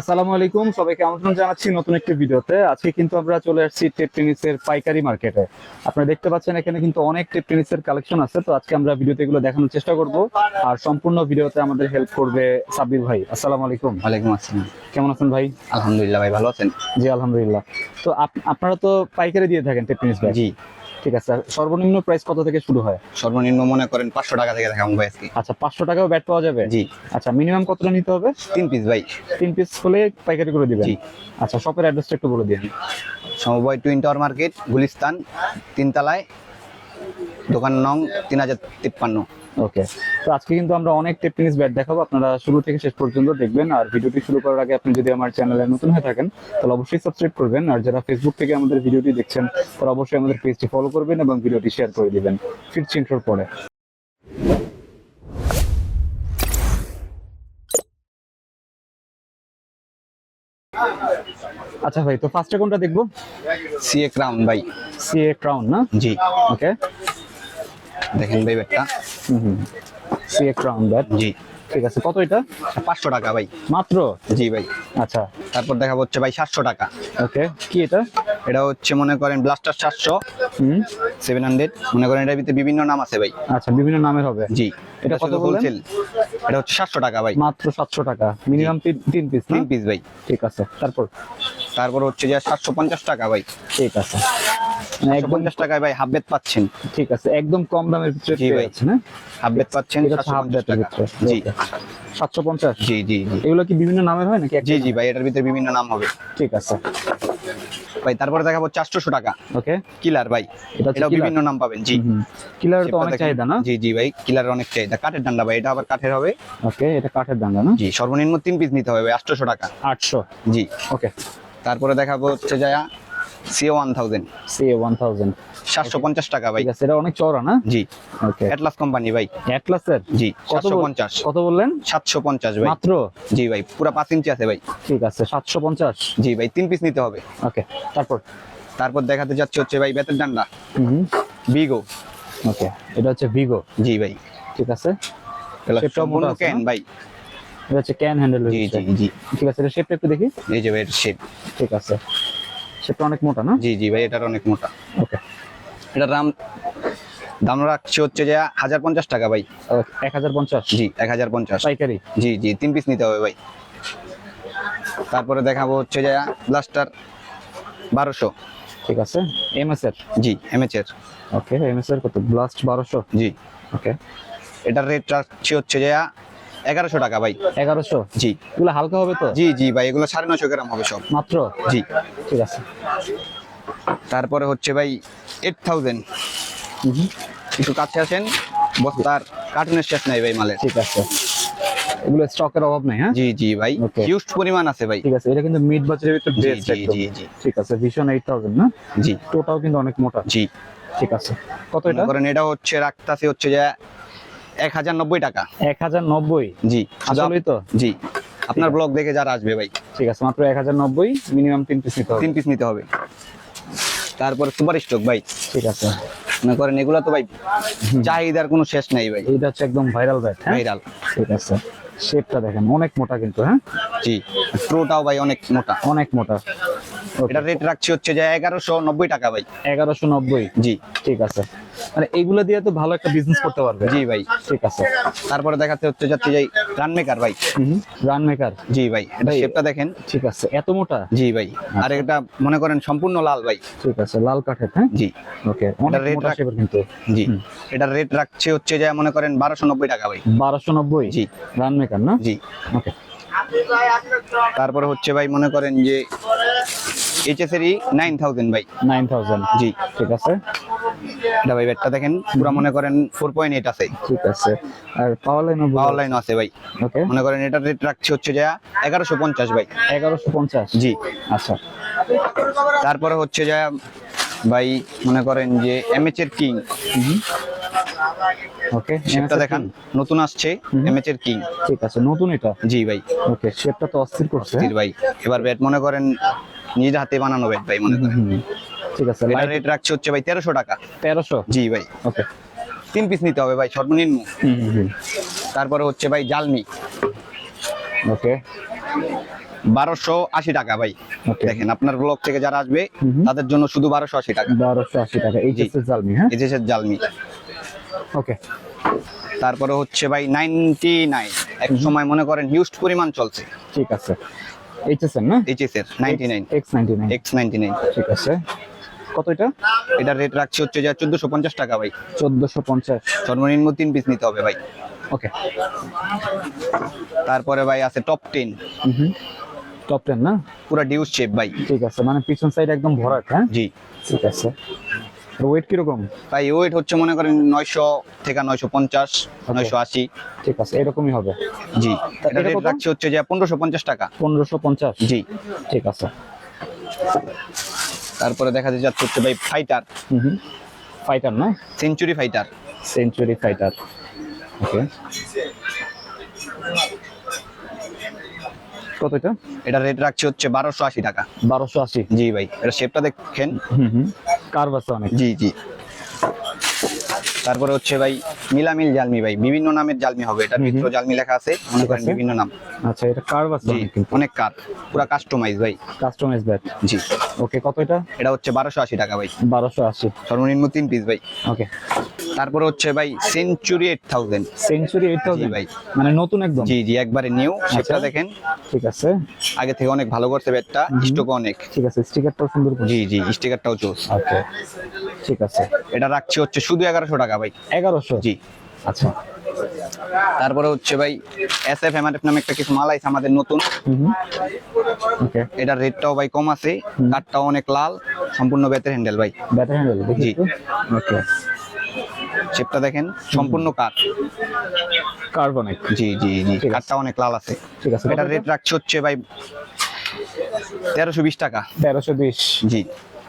আসসালামু আলাইকুম সবাইকে আমন্ত্রণ জানাচ্ছি নতুন একটি ভিডিওতে। আজকে কিন্তু আমরা চলে আসছি টেপ টেনিসের পাইকারি মার্কেটে। আপনারা দেখতে পাচ্ছেন এখানে কিন্তু অনেক টেপ টেনিসের কালেকশন আছে তো আজকে আমরা ভিডিওতে এগুলো দেখানোর চেষ্টা করব। আর সম্পূর্ণ ভিডিওতে আমাদের হেল্প করবে সাব্বির ভাই। আসসালামু আলাইকুম। ওয়ালাইকুম আসসালাম। কেমন আছেন ভাই? আলহামদুলিল্লাহ ভাই ভালো আছেন? জি আলহামদুলিল্লাহ। তো আপ- আপনারা তো পাইকারি দিয়ে থাকেন টেপ টেনিস ব্যাগ জি। ঠিক আছে স্যার। সর্বনিম্ন প্রাইস কত থেকে শুরু হয়? সর্বনিম্ন মনে করেন পাঁচশো টাকা থেকে দেখাবো ভাই আজকে। আচ্ছা পাঁচশো টাকাও ব্যাট পাওয়া যাবে? জি। আচ্ছা মিনিমাম কতটা নিতে হবে? তিন পিস ভাই। তিন পিস হলে পাইকারি করে দিবেন? জি। আচ্ছা শপের অ্যাড্রেসটা একটু বলে দিন। সমবায় টুইন টাওয়ার মার্কেট গুলিস্তান তিনতলায় দোকান নং তিন হাজার তিপ্পান্ন। ওকে তো আজকে কিন্তু আমরা অনেক টেপ টেনিস ব্যাট দেখাবো। আপনারা শুরু থেকে শেষ পর্যন্ত দেখবেন। আর ভিডিওটি শুরু করার আগে আপনি যদি আমার চ্যানেলে নতুন হয়ে থাকেন তাহলে অবশ্যই সাবস্ক্রাইব করবেন। আর যারা ফেসবুক থেকে আমাদের ভিডিওটি দেখছেন তারা অবশ্যই আমাদের পেজটি ফলো করবেন এবং ভিডিওটি শেয়ার করে দিবেন। ফিরছি ইন্ট্রোর পরে। আচ্ছা ভাই তো ফার্স্টে কোনটা দেখব? সিএ ক্রাউন ভাই। সিএ ক্রাউন না? জি। ওকে দেখেন ভাই ব্যাগটা। হুম সিএ ক্রাউন ব্যাট জি। ঠিক আছে কত এটা? পাঁচশো টাকা ভাই। মাত্র? জি ভাই। আচ্ছা। তারপর দেখাবো হচ্ছে ভাই সাতশো টাকা। ওকে কি এটা? এটা হচ্ছে মনে করেন ব্লাস্টার সাতশো। হুম। সেভেন হান্ড্রেড মনে করেন এটার ভিতরে বিভিন্ন নাম আছে ভাই। আচ্ছা বিভিন্ন নামের হবে। জি। এটা কত? হোলসেল এটা হচ্ছে সাতশো টাকা ভাই। মাত্র সাতশো টাকা। মিনিমাম তিন পিস তিন পিস ভাই। ঠিক আছে তারপর? তারপর হচ্ছে যে সাতশো পঞ্চাশ টাকা ভাই। ঠিক আছে। পঞ্চাশ টাকায় ভাই হাফ পাচ্ছেন। ঠিক আছে একদম কম দামের ভিতরে জি ভাই। হ্যাঁ? হাফ বেদ পাচ্ছেন হাফ টাকা। জি। সাতশো পঞ্চাশ? জি জি জি। এগুলো কি বিভিন্ন নামের হয় নাকি জি জি ভাই এটার ভিতরে বিভিন্ন নাম হবে। ঠিক আছে। ভাই তারপরে দেখাবো চারশোশো টাকা। ওকে। কিলার ভাই এটা? বিভিন্ন নাম পাবেন জি। কিলার তো অনেক চাহিদা না? জি জি ভাই কিলারের অনেক চাহিদা। কাঠের ডান্ডা ভাই এটা আবার কাঠের হবে? ওকে এটা কাঠের দাঙ্গা না? জি সর্বনিম্ন তিন পিস নিতে হবে ভাই আটশোশো টাকা। আটশো। জি। ওকে। তারপরে দেখাবো হচ্ছে যায় CO one thousand. C one thousand. সাতশো পঞ্চাশ টাকা ভাই। এটা অনেক চওড়া না? জি। ওকে। অ্যাটলাস কোম্পানি ভাই। অ্যাটলাসের জি সাতশো পঞ্চাশ। কত বললেন? সাতশো পঞ্চাশ ভাই। মাত্র? জি ভাই পুরো পাঁচ ইঞ্চি আছে ভাই। ঠিক আছে সাতশো পঞ্চাশ। জি ভাই তিন পিস নিতে হবে। ওকে তারপর? তারপর দেখাতে যাচ্ছে হচ্ছে ভাই বেতের ডান্ডা। বিগো ওকে এটা হচ্ছে ভিগো জি ভাই। ঠিক আছে। সম্পূর্ণ ক্যান ভাই। এটা হচ্ছে ক্যান হ্যান্ডেল জি জি জি। ঠিক আছে এটা শেপটা একটু দেখি। এই যে ভাই শেপ ঠিক আছে। শেপটা অনেক মোটা না? জি জি ভাই এটার অনেক মোটা। ওকে। এটার দাম দাম রাখছে হচ্ছে যে হাজার পঞ্চাশ টাকা ভাই। এক হাজার পঞ্চাশ জি এক হাজার পঞ্চাশ পাইকারি? জি জি তিন পিস নিতে হবে ভাই। তারপরে দেখাবো হচ্ছে যে ব্লাস্টার বারোশো। ঠিক আছে। এমএস এর জি এমএচ এর ওকে এমএস এর কত? ব্লাস্ট বারোশো? জি। ওকে। এটার রেট রাখছে হচ্ছে যে এগারোশো টাকা ভাই। এগারোশো? জি। এগুলো হালকা হবে তো? জি জি ভাই এগুলো সাড়ে নশো গ্রাম হবে সব। মাত্র? জি। ঠিক আছে। তারপরে হচ্ছে ভাই এইট থাউজেন্ড একটু কাছে আসেন বস্তার কার্টুনের শেষ নাই ভাই মালের। ঠিক আছে। এগুলো স্টকের অভাব নাই হ্যাঁ? জি জি ভাই. হিউজ পরিমাণ আছে ভাই। ঠিক আছে এটা কিন্তু মিড বাজারের ভিতর বেস্ট জি একদম। জি জি। ঠিক আছে এইট থাউজেন্ড না? জি। টোটাও কিন্তু অনেক মোটা। জি। ঠিক আছে। কত এটা? করেন এটা হচ্ছে রাখতাছে হচ্ছে যে এক হাজার নব্বই টাকা। এক হাজার নব্বই? জি। শুধু আসলেই তো। জি। আপনার ব্লগ দেখে যারা আসবে ভাই। ঠিক আছে মাত্র এক হাজার নব্বই মিনিমাম তিন পিস নিতে হবে। তিন পিস নিতে হবে। তারপরে সুপার স্টক ভাই। ঠিক আছে। মনে করেন এগুলো তো ভাই চাহিদার কোনো শেষ নাই ভাই। এটা হচ্ছে একদম ভাইরাল ব্যাট হ্যাঁ? ভাইরাল ঠিক আছে। শেপটা দেখেন অনেক মোটা কিন্তু হ্যাঁ? জি। ট্রোটাও ভাই অনেক মোটা। অনেক মোটা। এটা রেট রাখছি হচ্ছে যে এগারোশো নব্বই টাকা ভাই। এগারোশো নব্বই? জি। ঠিক আছে। মানে এইগুলো দিয়ে তো ভালো একটা বিজনেস করতে পারবে। জি ভাই। ঠিক আছে। তারপরে দেখাতে হচ্ছে যাচ্ছে যে রান মেকার ভাই। রান মেকার জি ভাই এটা শেপটা দেখেন। ঠিক আছে এত মোটা? জি ভাই আর এটা মনে করেন সম্পূর্ণ লাল ভাই। ঠিক আছে লাল কাঠের হ্যাঁ? জি। ওকে অনেক রেট মোটা রাখ- কিন্তু। জি। এটা রেট রাখছে হচ্ছে যে মনে করেন বারোশো নব্বই টাকা ভাই। বারোশো নব্বই? জি। রান মেকার না? জি। ওকে তারপরে হচ্ছে ভাই মনে করেন যে এইচএস এরই নাইন থাউজেন্ড ভাই। নাইন থাউজেন্ড জি। ঠিক আছে। এটা ভাই ব্যাটটা দেখেন পুরো মনে করেন ফোর পয়েন্ট এইট আছে। ঠিক আছে। আর পাওয়ার লাইন পাওয়ার লাইন আছে ভাই। ওকে মনে করেন এটার রেট রাখছে হচ্ছে যে এগারোশো পঞ্চাশ ভাই। এগারোশো পঞ্চাশ। জি। আচ্ছা। তারপরে হচ্ছে যে ভাই মনে করেন যে এমএচ এর কিং ওকে শেপটা দেখান নতুন আসছে হুম। এমএচ এর কিং ঠিক আছে নতুন এটা? জি ভাই। ওকে শেপটা তো অস্থির করছে। ভাই। এবার ব্যাট মনে করেন নিজ হাতে বানানো ব্যাট ভাই মনে করেন। ঠিক আছে এটা রেট রাখছে হচ্ছে ভাই তেরোশো টাকা। তেরোশো? জি ভাই। ওকে। তিন পিস নিতে হবে ভাই সর্বনিম্ন। তারপরে হচ্ছে ভাই জালমি ওকে। বারোশো আশি টাকা ভাই। দেখেন আপনার ব্লক থেকে যারা আসবে। তাদের জন্য শুধু বারোশো আশি টাকা। বারোশো আশি টাকা এই। হচ্ছে জালমি হ্যাঁ? এই যে জালমি ওকে। তারপরে হচ্ছে ভাই নাইনটি নাইন। এক সময় মনে করেন হিউজ পরিমাণ চলছে। ঠিক আছে। এইচএস এর না? এইচএস এর ninety nine X ninety nine X ninety nine ঠিক আছে। কত এটা? এটার রেট রাখছি হচ্ছে যে চোদ্দশো পঞ্চাশ টাকা ভাই। চোদ্দশো পঞ্চাশ। সর্বনিম্ন তিন পিস নিতে হবে ভাই। ওকে। তারপরে ভাই আছে টপ টেন টপ টেন না? পুরো ডিউস শেপ ভাই। ঠিক আছে মানে পিছন সাইড একদম ভরাট হ্যাঁ? জি। ঠিক আছে। ওয়েট কীরকম? ভাই ওয়েট হচ্ছে মনে করেন নয়শো থেকে নয়শো পঞ্চাশ নয়শো আশি। ঠিক আছে এরকমই হবে। জি। এটা রেট? রাখছি হচ্ছে যে পনেরোশো পঞ্চাশ টাকা। পনেরোশো পঞ্চাশ? জি। ঠিক আছে। তারপরে দেখা যাচ্ছে হচ্ছে ভাই ফাইটার হুম ফাইটার না century fighter century fighter okay কত এটা? এটা রেট রাখছি হচ্ছে বারোশো আশি টাকা। বারোশো আশি। জি ভাই এটা শেপটা দেখেন। হুম হুম। কার্ভ আছে অনেক। জি জি। তারপরে হচ্ছে ভাই মিলামিল জালমি ভাই বিভিন্ন নামের জালমি হবে এটা। মিত্র জালমি লেখা আছে মনে করেন বিভিন্ন নাম। আচ্ছা এটা কার্ভ আছে অনেক কার পুরা কাস্টমাইজ ভাই। Customise bat. জি। ওকে কত এটা? এটা হচ্ছে বারোশো আশি টাকা ভাই। বারোশো আশি। সর্বনিম্ন তিন পিস ভাই। ওকে। তারপরে হচ্ছে ভাই century eight thousand century eight thousand ভাই। মানে নতুন একদম? জি জি একবারে নিউ সেটা আচ্ছা। দেখেন। ঠিক আছে। আগে থেকে অনেক ভালো করছে ব্যাটটা স্টক অনেক। ঠিক আছে স্টিকারটাও সুন্দর জি জি স্টিকারটাও চোস ওকে ঠিক আছে। এটা রাখছি হচ্ছে শুধু এগারোশো টাকা ভাই। এগারোশো? জি। আচ্ছা। তারপরে হচ্ছে ভাই এস এফ এমআরএফ নামে একটা কিছু মাল আছে আমাদের নতুন। এটার রেটটাও ভাই কম আছে কাঠটাও অনেক লাল সম্পূর্ণ বেতের হ্যান্ডেল ভাই। ব্যাটার হ্যান্ডেল জি। ওকে শেপটা দেখেন সম্পূর্ণ কাঠ কার্ভ অনেক। জি জি জি। কাঠটা অনেক লাল আছে। ঠিক আছে। এটার রেট রাখছি হচ্ছে ভাই তেরোশো বিশ টাকা। তেরোশো বিশ। জি।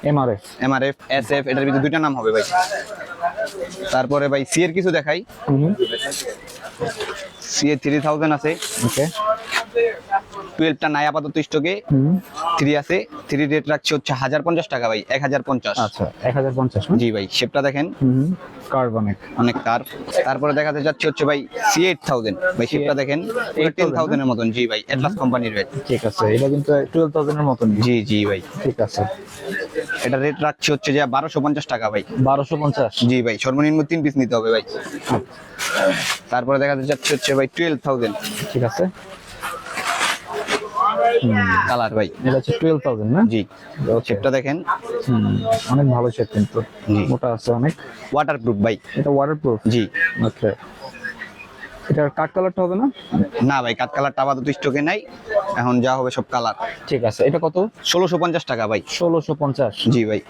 এমআরএফ এমআরএফ এস এফ এটার ভিতরে দুইটা নাম হবে ভাই। তারপরে ভাই সি এর কিছু দেখাই। সি এর থ্রি থাউজেন্ড আছে। ওকে টুয়েলভটা নাই আপাতত স্টকে থ্রি আছে। থ্রি রেট রাখছি হচ্ছে হাজার পঞ্চাশ টাকা ভাই এক হাজার পঞ্চাশ। আচ্ছা এক হাজার পঞ্চাশ জি ভাই শেপটা দেখেন। কার্ভ অনেক। অনেক তারপরে দেখাতে যাচ্ছে হচ্ছে ভাই সি এইট থাউজেন্ড ভাই শেপটা দেখেন। টেন থাউজেন্ডের মতন। জি ভাই এটলাস কোম্পানির রেট ঠিক আছে এটা কিন্তু টুয়েলভ থাউজেন্ডের মতন জি জি ভাই। ঠিক আছে। এটা রেট রাখছি হচ্ছে যে বারোশো পঞ্চাশ টাকা ভাই। বারোশো পঞ্চাশ? জি ভাই সর্বনিম্ন তিন পিস নিতে হবে ভাই। তারপরে দেখা যাচ্ছে হচ্ছে ভাই টুয়েলভ থাউজেন্ড ঠিক আছে। কালার ভাই। এটা হচ্ছে টুয়েলভ থাউজেন্ড না? জি. শেপটা দেখেন। হুম, অনেক ভালো শেপ কিন্তু। মোটা আছে অনেক। ওয়াটার প্রুফ ভাই। এটা ওয়াটার প্রুফ জি। ওকে এটার কাঠ কালারটা হবে না? না ভাই কাঠ কালারটা আপাতত স্টকে নাই। এখন যা হবে সব কালার ঠিক আছে এটা কত? ষোলোশো পঞ্চাশ টাকা ভাই। ষোলোশো পঞ্চাশ। জি ভাই।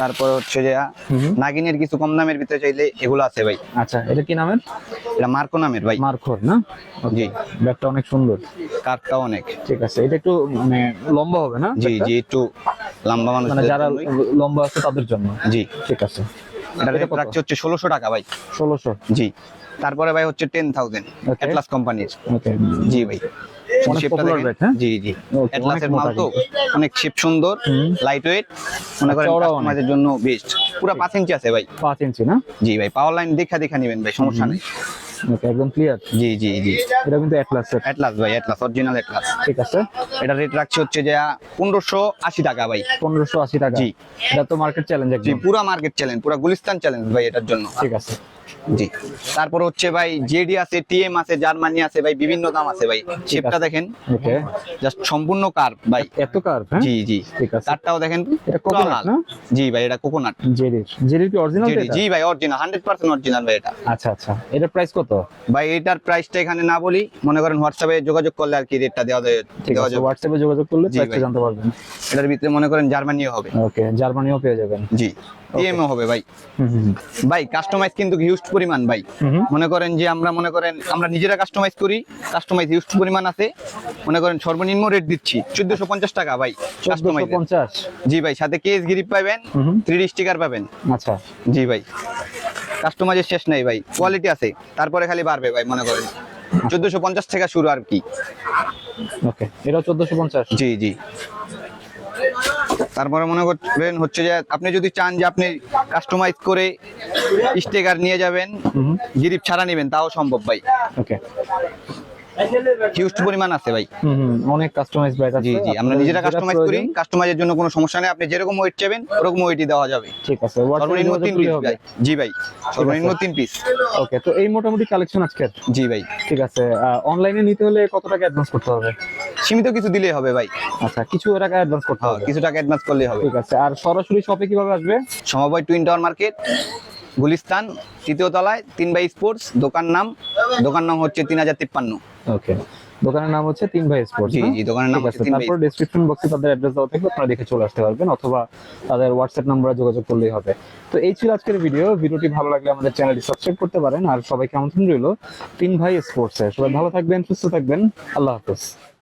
তারপর হচ্ছে যে নাগিনের কিছু কম দামের ভিতরে চাইলে এগুলো আছে ভাই। আচ্ছা এটা কি নামের? এটা মার্কো নামের ভাই। মার্কর না? জি। ব্যাগটা অনেক সুন্দর। কাঠটা অনেক। ঠিক আছে এটা একটু মানে লম্বা হবে না জি? জি একটু লম্বা মানুষ মানে যারা লম্বা আছে তাদের জন্য। জি। ঠিক আছে। এটা রেট রাখছে হচ্ছে ষোলোশো টাকা ভাই। ষোলোশো। জি। তারপরে ভাই হচ্ছে টেন থাউজেন্ড অ্যাটলাস কোম্পানির জি ভাই। brand, হ্যাঁ? জি জি। অ্যাটলাসের মাল তো অনেক শেপ সুন্দর লাইট ওয়েট মনে করেন অনেক। জন্য বেস্ট পুরো পাঁচ ইঞ্চি আছে ভাই। পাঁচ ইঞ্চি না? জি ভাই পাওয়ার লাইন দেখা দেখা নেবেন ভাই সমস্যা নেই। ওকে একদম ক্লিয়ার জি জি জি। এটা কিন্তু অ্যাটলাসের অ্যাটলাস ভাই অ্যাটলাস অরিজিনাল অ্যাটলাস ঠিক আছে। এটা রেট রাখছে হচ্ছে যে পনেরোশো আশি টাকা ভাই। পনেরোশো আশি টাকা। জি। এটা তো মার্কেট চ্যালেঞ্জ জি একদম। পুরা মার্কেট চ্যালেঞ্জ পুরা গুলিস্তান চ্যালেঞ্জ ভাই এটার জন্য। ঠিক আছে। জি। তারপর হচ্ছে ভাই জেডি আছে টিএম আছে জার্মানি আছে ভাই বিভিন্ন দাম আছে ভাই। শেপটা দেখেন। ওকে জাস্ট সম্পূর্ণ কার ভাই। এত কার হ্যাঁ? জি জি। ঠিক আছে। তারটাও দেখেন এটা। না? জি ভাই এটা কোকোনাট জেরির জেরির কি অরিজিনাল জেডি জি ভাই অরিজিনাল হান্ড্রেড পার্সেন্ট অরিজিনাল ভাই এটা। আচ্ছা আচ্ছা। এটার প্রাইস কত? ভাই এটার প্রাইসটা এখানে না বলি মনে করেন হোয়াটসঅ্যাপে যোগাযোগ করলে আর কি রেটটা দেওয়া যায়- ঠিক আছে হোয়াটসঅ্যাপে যোগাযোগ করলে প্রাইসটা জানতে পারবেন। এটার ভিতরে মনে করেন জার্মানিও হবে। ওকে জার্মানিও পেয়ে যাবেন। জি টিএমও হবে ভাই। ভাই কাস্টমাইজ কিন্তু হিউজ পরিমাণ ভাই। মনে করেন যে আমরা মনে করেন আমরা নিজেরা কাস্টমাইজ করি কাস্টমাইজ হিউজ পরিমাণ আছে। মনে করেন সর্বনিম্ন রেট দিচ্ছি চোদ্দশো পঞ্চাশ টাকা ভাই চোদ্দশো কাস্টমাইজ পঞ্চাশ? জি ভাই সাথে কেস গ্রিপ পাবেন হুম হুম। স্টিকার পাবেন। আচ্ছা। জি ভাই। কাস্টমাইজের শেষ নাই ভাই কোয়ালিটি আছে তারপরে খালি বাড়বে ভাই মনে করেন। চোদ্দশো পঞ্চাশ থেকে শুরু আর কি। ওকে এটা চোদ্দশো পঞ্চাশ? জি জি। তারপরে মনে করবেন হচ্ছে যে আপনি যদি চান যে আপনি কাস্টমাইজ করে স্টেকার নিয়ে যাবেন গিরিপ ছাড়া নেবেন তাও সম্ভব ভাই। ওকে হিউজ পরিমাণ আছে ভাই। হুম হুম অনেক কাস্টমাইজ ব্যাট আছে জি জি আমরা নিজেরা কাস্টমাইজ করি কাস্টমাইজের জন্য কোনো সমস্যা নেই আপনি যেরকম ওয়েট চাবেন ওরকম ওয়েটই দেওয়া যাবে। ঠিক আছে সর্বনিম্ন যোগাযোগ পিস ভাই। জি ভাই সর্বনিম্ন তিন পিস ওকে তো এই মোটামুটি কালেকশন আজকের? জি ভাই। ঠিক আছে অনলাইনে নিতে হলে কত টাকা অ্যাডভান্স করতে হবে? সীমিত কিছু দিলেই হবে ভাই। আচ্ছা কিছু টাকা অ্যাডভান্স করতে হ্যাঁ হবে। কিছু টাকা অ্যাডভান্স করলেই হবে। ঠিক আছে আর সরাসরি শপে কীভাবে আসবে? সমবায় টুইন টাওয়ার মার্কেট গুলিস্তান তৃতীয় তলায় তিন বাই স্পোর্টস দোকান নাম দোকান নাম হচ্ছে তিন হাজার তিপ্পান্ন। ওকে দোকানের নাম হচ্ছে তিন ভাই স্পোর্টস জি জি দোকানের নাম হচ্ছে তিন ভাই তারপর ডেসক্রিপশন বক্সে তাদের অ্যাড্রেস দাও থাকবে আপনারা দেখে চলে আসতে পারবেন অথবা তাদের হোয়াটসঅ্যাপ নম্বরে যোগাযোগ করলেই হবে। তো এই ছিল আজকের ভিডিও ভিডিওটি ভালো লাগলে আমাদের চ্যানেলটি সাবস্ক্রাইব করতে পারেন আর সবাইকে আমন্ত্রণ রইল? তিন ভাই স্পোর্টস এ সবাই ভালো থাকবেন সুস্থ থাকবেন। আল্লাহ হাফেজ।